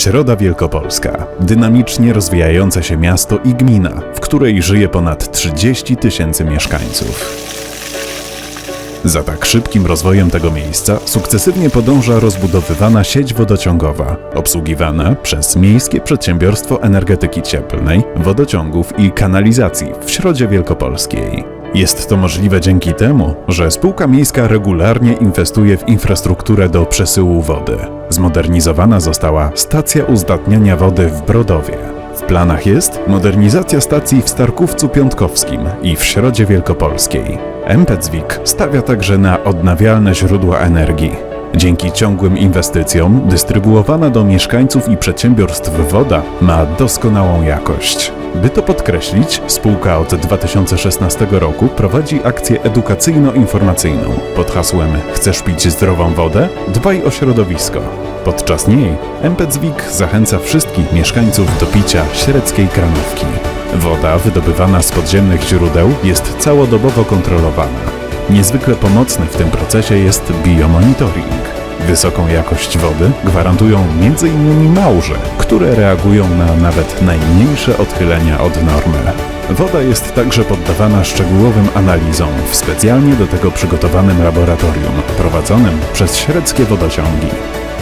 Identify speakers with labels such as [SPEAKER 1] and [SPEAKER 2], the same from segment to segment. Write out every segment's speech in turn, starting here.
[SPEAKER 1] Środa Wielkopolska. Dynamicznie rozwijające się miasto i gmina, w której żyje ponad 30 tysięcy mieszkańców. Za tak szybkim rozwojem tego miejsca sukcesywnie podąża rozbudowywana sieć wodociągowa, obsługiwana przez Miejskie Przedsiębiorstwo Energetyki Cieplnej, Wodociągów i Kanalizacji w Środzie Wielkopolskiej. Jest to możliwe dzięki temu, że spółka miejska regularnie inwestuje w infrastrukturę do przesyłu wody. Zmodernizowana została stacja uzdatniania wody w Brodowie. W planach jest modernizacja stacji w Starkówcu Piątkowskim i w Środzie Wielkopolskiej. MPCWiK stawia także na odnawialne źródła energii. Dzięki ciągłym inwestycjom dystrybuowana do mieszkańców i przedsiębiorstw woda ma doskonałą jakość. By to podkreślić, spółka od 2016 roku prowadzi akcję edukacyjno-informacyjną pod hasłem Chcesz pić zdrową wodę? Dbaj o środowisko. Podczas niej MPCWiK zachęca wszystkich mieszkańców do picia średzkiej kranówki. Woda wydobywana z podziemnych źródeł jest całodobowo kontrolowana. Niezwykle pomocny w tym procesie jest biomonitoring. Wysoką jakość wody gwarantują m.in. małże, które reagują na nawet najmniejsze odchylenia od normy. Woda jest także poddawana szczegółowym analizom w specjalnie do tego przygotowanym laboratorium prowadzonym przez średzkie wodociągi.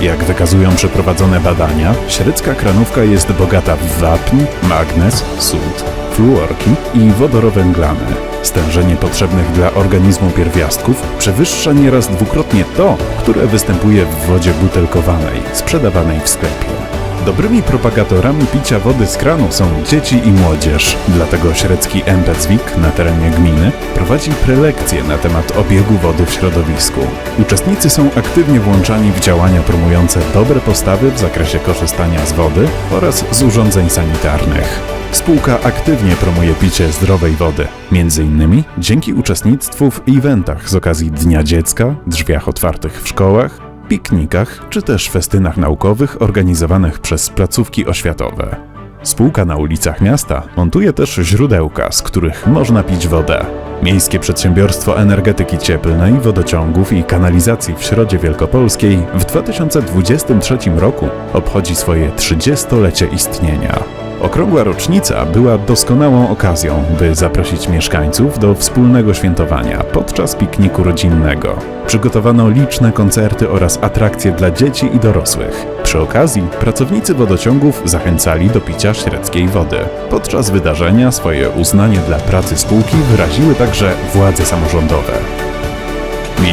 [SPEAKER 1] Jak wykazują przeprowadzone badania, średzka kranówka jest bogata w wapń, magnez, sód, fluorki i wodorowęglany. Stężenie potrzebnych dla organizmu pierwiastków przewyższa nieraz dwukrotnie to, które występuje w wodzie butelkowanej, sprzedawanej w sklepie. Dobrymi propagatorami picia wody z kranu są dzieci i młodzież. Dlatego średzki MPCWiK na terenie gminy prowadzi prelekcje na temat obiegu wody w środowisku. Uczestnicy są aktywnie włączani w działania promujące dobre postawy w zakresie korzystania z wody oraz z urządzeń sanitarnych. Spółka aktywnie promuje picie zdrowej wody, między innymi dzięki uczestnictwu w eventach z okazji Dnia Dziecka, drzwiach otwartych w szkołach, piknikach czy też festynach naukowych organizowanych przez placówki oświatowe. Spółka na ulicach miasta montuje też źródełka, z których można pić wodę. Miejskie Przedsiębiorstwo Energetyki Cieplnej, Wodociągów i Kanalizacji w Środzie Wielkopolskiej w 2023 roku obchodzi swoje 30-lecie istnienia. Okrągła rocznica była doskonałą okazją, by zaprosić mieszkańców do wspólnego świętowania podczas pikniku rodzinnego. Przygotowano liczne koncerty oraz atrakcje dla dzieci i dorosłych. Przy okazji pracownicy wodociągów zachęcali do picia średzkiej wody. Podczas wydarzenia swoje uznanie dla pracy spółki wyraziły także władze samorządowe.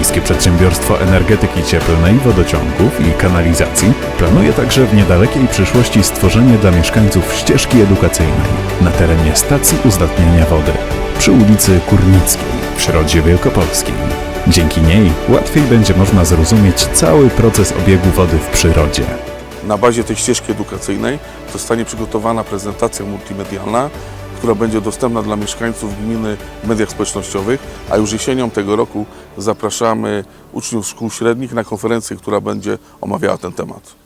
[SPEAKER 1] Miejskie Przedsiębiorstwo Energetyki Cieplnej, Wodociągów i Kanalizacji planuje także w niedalekiej przyszłości stworzenie dla mieszkańców ścieżki edukacyjnej na terenie stacji uzdatniania wody przy ulicy Kurnickiej w Środzie Wielkopolskiej. Dzięki niej łatwiej będzie można zrozumieć cały proces obiegu wody w przyrodzie.
[SPEAKER 2] Na bazie tej ścieżki edukacyjnej zostanie przygotowana prezentacja multimedialna, która będzie dostępna dla mieszkańców gminy w mediach społecznościowych, a już jesienią tego roku zapraszamy uczniów szkół średnich na konferencję, która będzie omawiała ten temat.